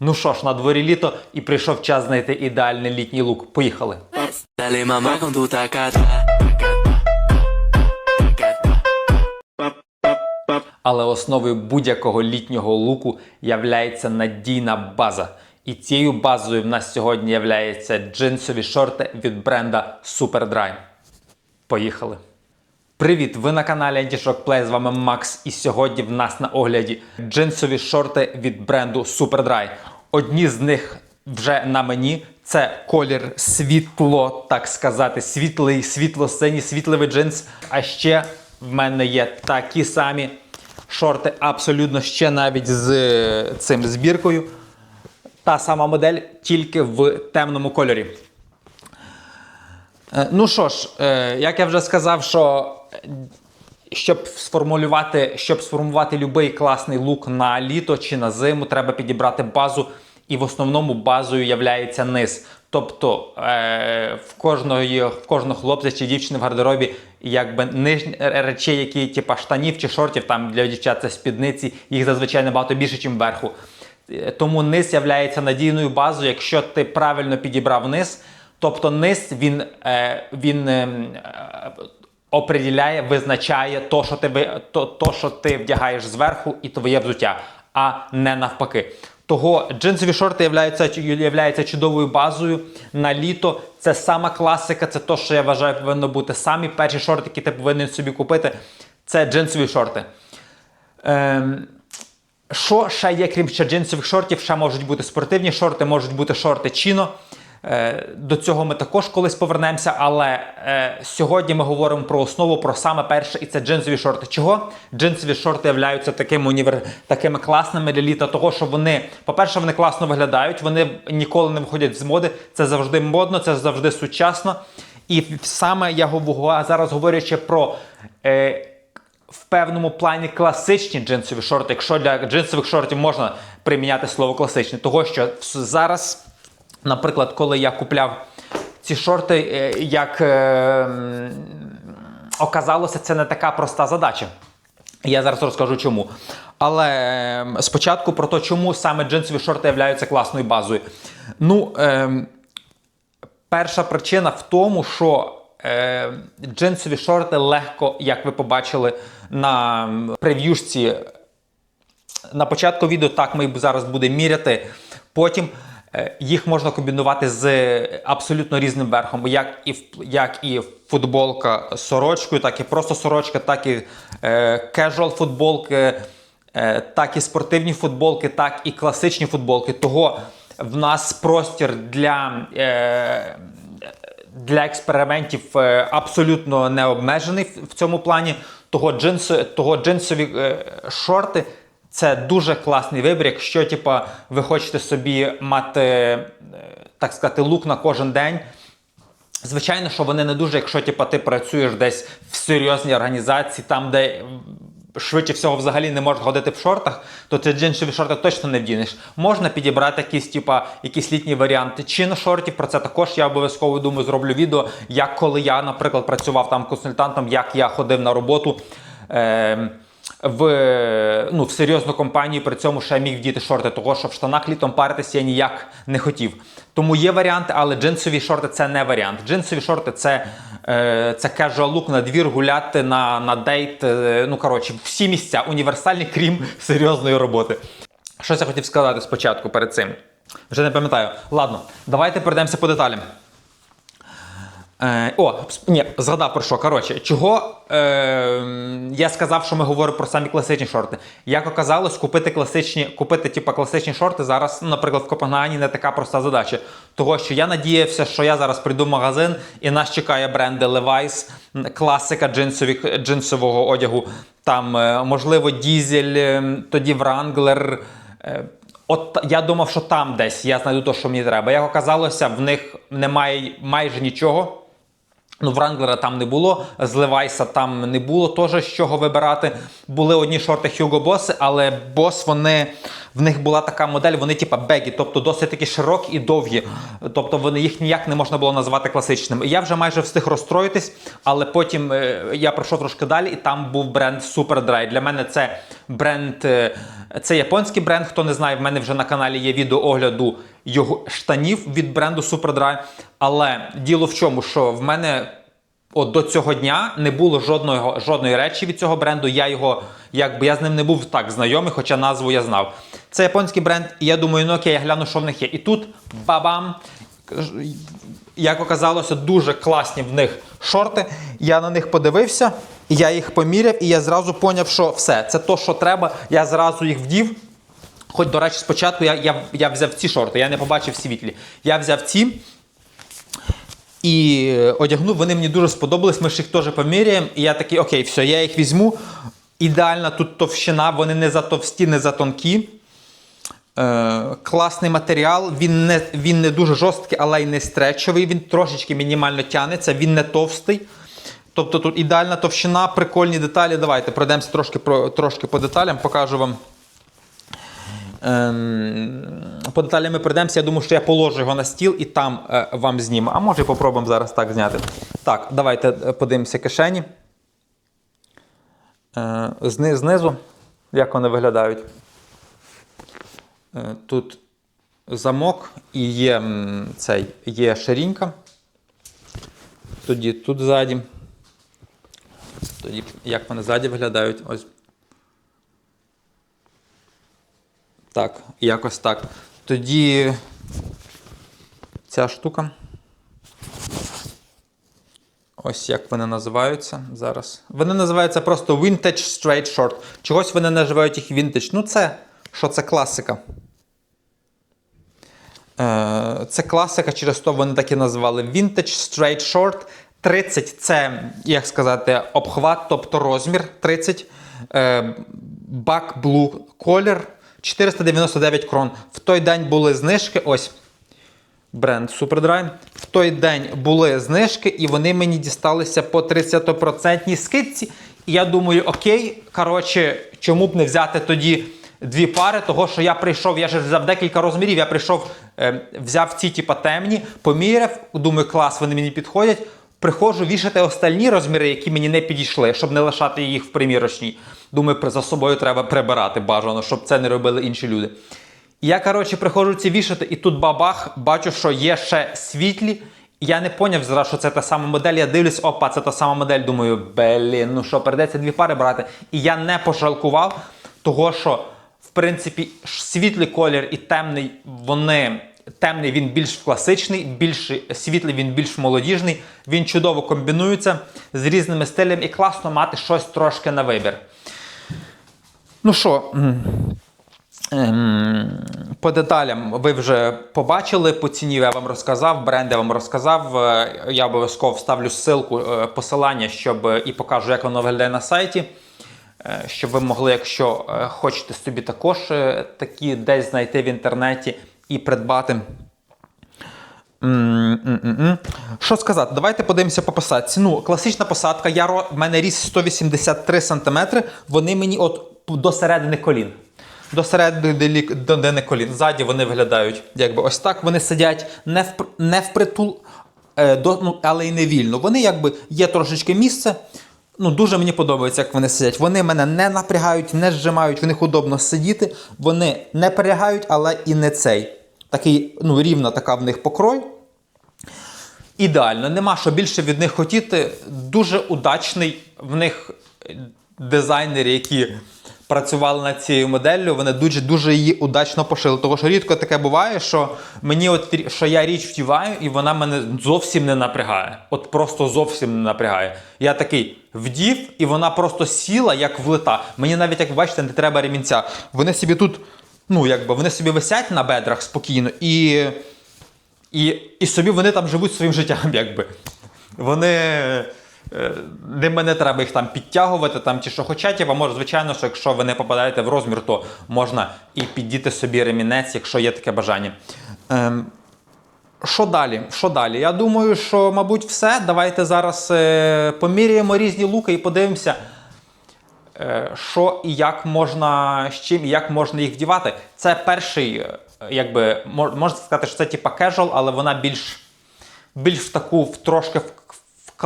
Ну що ж, на дворі літо і прийшов час знайти ідеальний літній лук. Поїхали. Але основою будь-якого літнього луку являється надійна база. І цією базою в нас сьогодні являються джинсові шорти від бренда Superdry. Поїхали! Привіт! Ви на каналі Antishock Play, з вами Макс. І сьогодні в нас на огляді джинсові шорти від бренду Superdry. Одні з них вже на мені. Це колір світло, так сказати, світлий, світло-синій, світливий джинс. А ще в мене є такі самі шорти, абсолютно ще навіть з е, цим збіркою. Та сама модель, тільки в темному кольорі. Е, Ну що ж, е, як я вже сказав, що щоб сформулювати, щоб сформувати будь-який класний лук на літо чи на зиму, треба підібрати базу. І в основному базою являється низ. Тобто е, в, кожної, в кожного хлопця чи дівчини в гардеробі якби нижні речей, які типа штанів чи шортів, там для дівчат це спідниці, їх зазвичай набагато більше, ніж вверху. Е, Тому низ являється надійною базою, якщо ти правильно підібрав низ. Тобто низ він, е, він ем, е, определяє, визначає то, що ти, то, то, що ти вдягаєш зверху, і твоє взуття, а не навпаки. Того джинсові шорти являються, чудовою базою на літо. Це сама класика, це то, що я вважаю, повинно бути самі перші шорти, які ти повинен собі купити. Це джинсові шорти. Ем, що ще є, крім ще джинсових шортів, ще можуть бути спортивні шорти, можуть бути шорти чіно. Е, До цього ми також колись повернемося, але е, сьогодні ми говоримо про основу, про саме перше, і це джинсові шорти. Чого? Джинсові шорти являються такими, універ... такими класними для літа, того, що вони, по-перше, вони класно виглядають, вони ніколи не виходять з моди. Це завжди модно, це завжди сучасно. І саме я говорю, зараз говорячи про. Е, в певному плані класичні джинсові шорти, якщо для джинсових шортів можна приміняти слово класичні, того що зараз, наприклад, коли я купляв ці шорти, е, як е, оказалося, це не така проста задача. Я зараз розкажу чому. Але ем, спочатку про те, чому саме джинсові шорти являються класною базою. Ну, ем, Перша причина в тому, що е, джинсові шорти легко, як ви побачили на прев'юшці. На початку відео так ми зараз будемо міряти. Потім е, їх можна комбінувати з абсолютно різним верхом, як і, як і футболка з сорочкою, так і просто сорочка, так і е, casual футболки, е, так і спортивні футболки, так і класичні футболки. Того в нас простір для. Е, для експериментів е, абсолютно не обмежений в- цьому плані. Того, джинс, того джинсові е, шорти це дуже класний вибір, якщо типа, ви хочете собі мати, е, так сказати, лук на кожен день. Звичайно, що вони не дуже, якщо типа, ти працюєш десь в серйозній організації, там, де швидше всього взагалі не можеш ходити в шортах, то ти джинсові шорти точно не вдінеш. Можна підібрати якісь, типа, якісь літні варіанти чино шортів. Про це також я обов'язково думаю, зроблю відео, як коли я, наприклад, працював там консультантом, як я ходив на роботу. Е- в, ну, в серйозну компанію, при цьому ще міг вдіти шорти, того що в штанах літом паритися я ніяк не хотів. Тому є варіанти, але джинсові шорти це не варіант. Джинсові шорти це, е, це casual look на двір гуляти, на, на дейт. Е, ну, коротше, всі місця універсальні, крім серйозної роботи. Щось я хотів сказати спочатку перед цим. Вже не пам'ятаю. Ладно, давайте пройдемося по деталям. Е, о, ні, згадав про що. Коротше, чого е, я сказав, що ми говоримо про самі класичні шорти. Як оказалось, купити класичні, купити типу, класичні шорти зараз, наприклад, в Копенгагені не така проста задача. Того, що я надіявся, що я зараз прийду в магазин і нас чекає бренди Levi's, класика джинсових, джинсового одягу. Там, е, можливо, дізель, е, тоді Wrangler. Е, От я думав, що там десь я знайду те, що мені треба. Як оказалося, в них немає майже нічого. Ну, Вранглера там не було, з Левайса там не було теж з чого вибирати. Були одні шорти Hugo Boss, але Boss, вони, в них була така модель, вони типа бегі, тобто досить такі широкі і довгі. Тобто вони їх ніяк не можна було назвати класичними. Я вже майже встиг розстроїтись, але потім е, я пройшов трошки далі, і там був бренд Superdry. Для мене це бренд, е, це японський бренд. Хто не знає, в мене вже на каналі є відео огляду його штанів від бренду Superdry. Але діло в чому, що в мене от до цього дня не було жодного, жодної речі від цього бренду. Я його, якби я з ним не був так знайомий, хоча назву я знав. Це японський бренд, і я думаю, ну окей, я гляну, що в них є. І тут бабам. Як оказалося, дуже класні в них шорти. Я на них подивився, я їх поміряв, і я зразу поняв, що все, це то, що треба. Я зразу їх вдів. Хоч, до речі, спочатку я, я, я взяв ці шорти, я не побачив світлі. Я взяв ці і одягнув, вони мені дуже сподобались. Ми ж їх теж поміряємо. І я такий, окей, все, я їх візьму. Ідеальна тут товщина, вони не затовсті, не затонкі. Е, класний матеріал, він не, він не дуже жорсткий, але й не стречовий. Він трошечки мінімально тянеться, він не товстий. Тобто тут ідеальна товщина, прикольні деталі. Давайте пройдемося трошки, трошки по деталям, покажу вам. Ем, по деталям ми пройдемося. Я думаю, що я положу його на стіл і там е, вам зніму. А може попробуємо зараз так зняти. Так, давайте е, подивимося кишені. Е, зни- знизу, як вони виглядають. Тут замок і є цей, є ширінька. Тоді тут ззаді. Тоді, як вони ззаді виглядають? Ось. Так, якось так. Тоді ця штука. Ось як вони називаються зараз. Вони називаються просто Vintage Straight Short. Чогось вони називають їх Vintage. Ну, це що це класика. Е, Це класика, через то вони так і назвали Vintage Straight Short. 30 це, як сказати, обхват, тобто розмір 30. Е, Back Blue колір 499 крон. В той день були знижки. Ось бренд Superdry. В той день були знижки, і вони мені дісталися по 30% скидці. І я думаю, окей, коротше, чому б не взяти тоді дві пари, того що я прийшов, я ж взяв декілька розмірів, я прийшов, е, взяв ці, типа, темні, поміряв, думаю, клас, вони мені підходять. Приходжу вішати остальні розміри, які мені не підійшли, щоб не лишати їх в примірочній. Думаю, за собою треба прибирати бажано, щоб це не робили інші люди. Я, коротше, приходжу ці вішати, і тут бабах, бачу, що є ще світлі. Я не поняв зразу, що це та сама модель. Я дивлюсь, опа, це та сама модель. Думаю, блін, ну що, придеться дві пари брати. І я не пожалкував, того що, в принципі, світлий колір і темний, вони. Темний він більш класичний, більш світлий він більш молодіжний. Він чудово комбінується з різними стилями і класно мати щось трошки на вибір. Ну що, Ем, По деталям ви вже побачили, по ціні я вам розказав, бренд я вам розказав. Е, Я обов'язково вставлю ссылку, е, посилання, щоб е, і покажу, як воно виглядає на сайті. Щоб ви могли, якщо хочете собі також такі десь знайти в інтернеті і придбати. М-м-м-м. Що сказати? Давайте подивимося по посадці. Ну, класична посадка. Я в мене ріс 183 см. Вони мені от до середини колін. До середини колін. Ззаді вони виглядають, якби ось так. Вони сидять не в, не впритул, е, до, ну, але й не вільно. Вони якби є трошечки місце. Ну, дуже мені подобається, як вони сидять. Вони мене не напрягають, не зжимають, в них удобно сидіти. Вони не перелягають, але і не цей. Такий, ну, рівна така в них покрой. Ідеально, нема що більше від них хотіти. Дуже удачний в них дизайнери, які працювали над цією моделлю, вони дуже дуже її удачно пошили. Тому що рідко таке буває, що мені от що я річ вдіваю, і вона мене зовсім не напрягає. От просто зовсім не напрягає. Я такий вдів, і вона просто сіла як влита. Мені навіть, як бачите, не треба ремінця. Вони собі тут, ну якби вони собі висять на бедрах спокійно і. І, і собі вони там живуть своїм життям, якби. Вони. Е, не треба їх там підтягувати там, чи що. Хоча, типа, може, звичайно, що якщо ви не попадаєте в розмір, то можна і піддіти собі ремінець, якщо є таке бажання. Ем, Що далі? Що далі? Я думаю, що, мабуть, все. Давайте зараз е, поміряємо різні луки і подивимося, е, що і як можна з чим і як можна їх вдівати. Це перший, е, якби можна сказати, що це типа casual, але вона більш, більш в таку в трошки в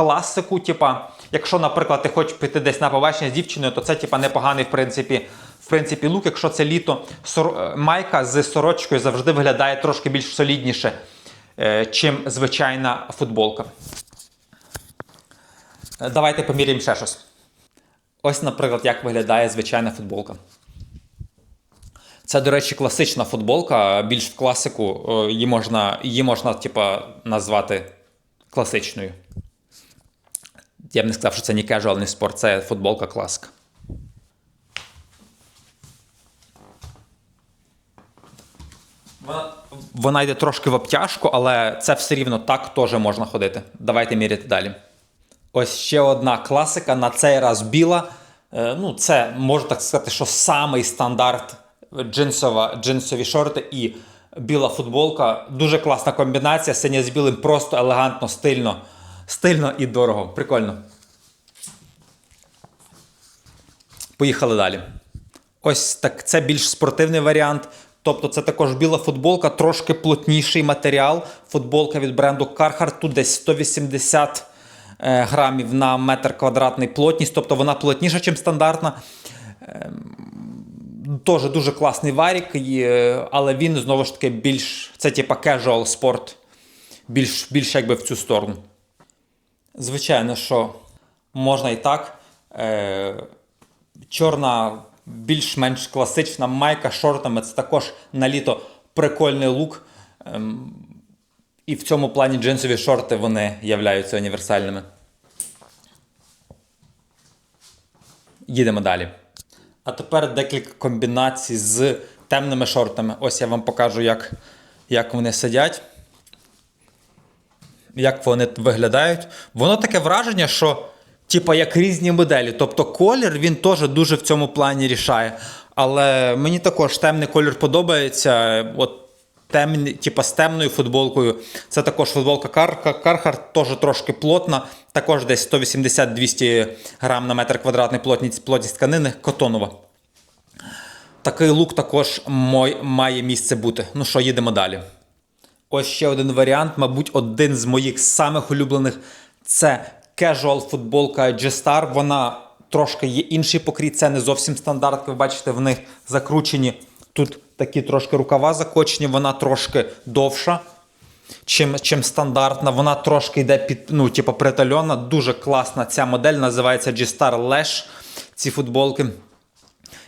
класику. Типа, якщо, наприклад, ти хочеш піти десь на побачення з дівчиною, то це типа непоганий в принципі. В принципі, лук, якщо це літо, сор- е, майка з сорочкою завжди виглядає трошки більш солідніше, е, чим звичайна футболка. Е, Давайте поміряємо ще щось. Ось, наприклад, як виглядає звичайна футболка. Це, до речі, класична футболка, більш в класику. е, Її можна, її можна типа, назвати класичною. Я б не сказав, що це не не спорт, це футболка класика. Вона, вона йде трошки в обтяжку, але це все рівно так теж можна ходити. Давайте міряти далі. Ось ще одна класика, на цей раз біла. Е, ну, це можна так сказати, що самий стандарт джинсова, джинсові шорти і біла футболка. Дуже класна комбінація. Синя з білим просто елегантно, стильно, стильно і дорого. Прикольно. Поїхали далі. Ось так, це більш спортивний варіант. Тобто це також біла футболка, трошки плотніший матеріал. Футболка від бренду Carhartt, тут десь 180 е, грамів на метр квадратний плотність, тобто вона плотніша, ніж стандартна. Ем, Теж дуже класний варік, е, але він знову ж таки більш це типа casual спорт, більш, більш якби в цю сторону. Звичайно, що можна і так. Е, чорна, більш-менш класична майка шортами. Це також на літо прикольний лук. Ем, і в цьому плані джинсові шорти вони являються універсальними. Їдемо далі. А тепер декілька комбінацій з темними шортами. Ось я вам покажу, як, як вони сидять. Як вони виглядають. Воно таке враження, що типа як різні моделі. Тобто колір він теж дуже в цьому плані рішає. Але мені також темний колір подобається. От темний, типа з темною футболкою. Це також футболка Carhartt, теж трошки плотна. Також десь 180-200 грам на метр квадратний плотність, плотність тканини, котонова. Такий лук також мой, має місце бути. Ну що, їдемо далі. Ось ще один варіант, мабуть, один з моїх самих улюблених це casual футболка G-Star. Вона трошки є інший покрій, це не зовсім стандарт. Ви бачите, в них закручені тут такі трошки рукава закочені, вона трошки довша, чим, чим стандартна. Вона трошки йде під, ну, типу, притальона. Дуже класна ця модель, називається G-Star Lash. Ці футболки.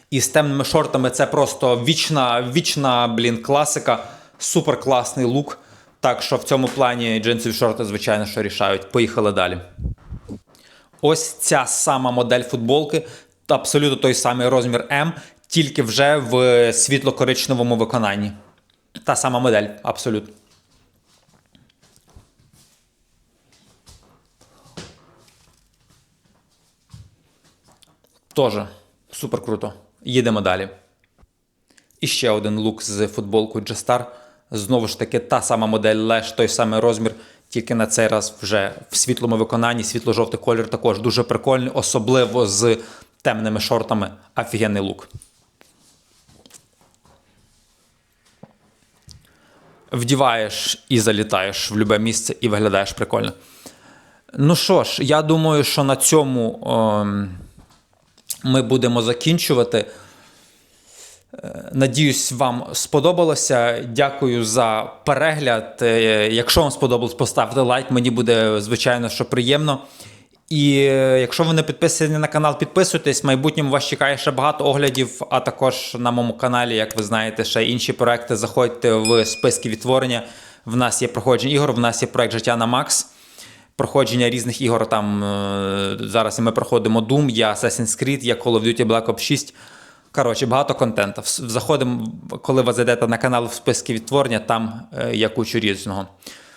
І з темними шортами це просто вічна, вічна, блін, класика. Супер класний лук. Так що в цьому плані джинсові шорти, звичайно, що рішають. Поїхали далі. Ось ця сама модель футболки, абсолютно той самий розмір М, тільки вже в світло-коричневому виконанні. Та сама модель, абсолютно. Тоже супер круто. Їдемо далі. І ще один лук з футболкою G-Star. Знову ж таки, та сама модель Lash, той самий розмір, тільки на цей раз вже в світлому виконанні. Світло-жовтий колір також дуже прикольний, особливо з темними шортами. Офігенний лук. Вдіваєш і залітаєш в будь-яке місце і виглядаєш прикольно. Ну що ж, я думаю, що на цьому ем, ми будемо закінчувати. Надіюсь, вам сподобалося. Дякую за перегляд. Е, Якщо вам сподобалось, поставте лайк. Мені буде звичайно що приємно. І е, якщо ви не підписані на канал, підписуйтесь. В майбутньому вас чекає ще багато оглядів, а також на моєму каналі, як ви знаєте, ще інші проекти. Заходьте в списки відтворення. В нас є проходження ігор, в нас є проект Життя на Макс. Проходження різних ігор. Там е, зараз ми проходимо Doom, є Assassin's Creed, є Call of Duty Black Ops 6. Коротше, багато контенту. Заходимо, коли ви зайдете на канал в списки відтворення, там е, є кучу різного.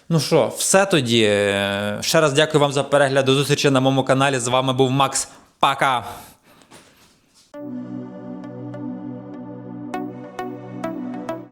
Ну що, все тоді. Е, Ще раз дякую вам за перегляд. До зустрічі на моєму каналі. З вами був Макс. Пока!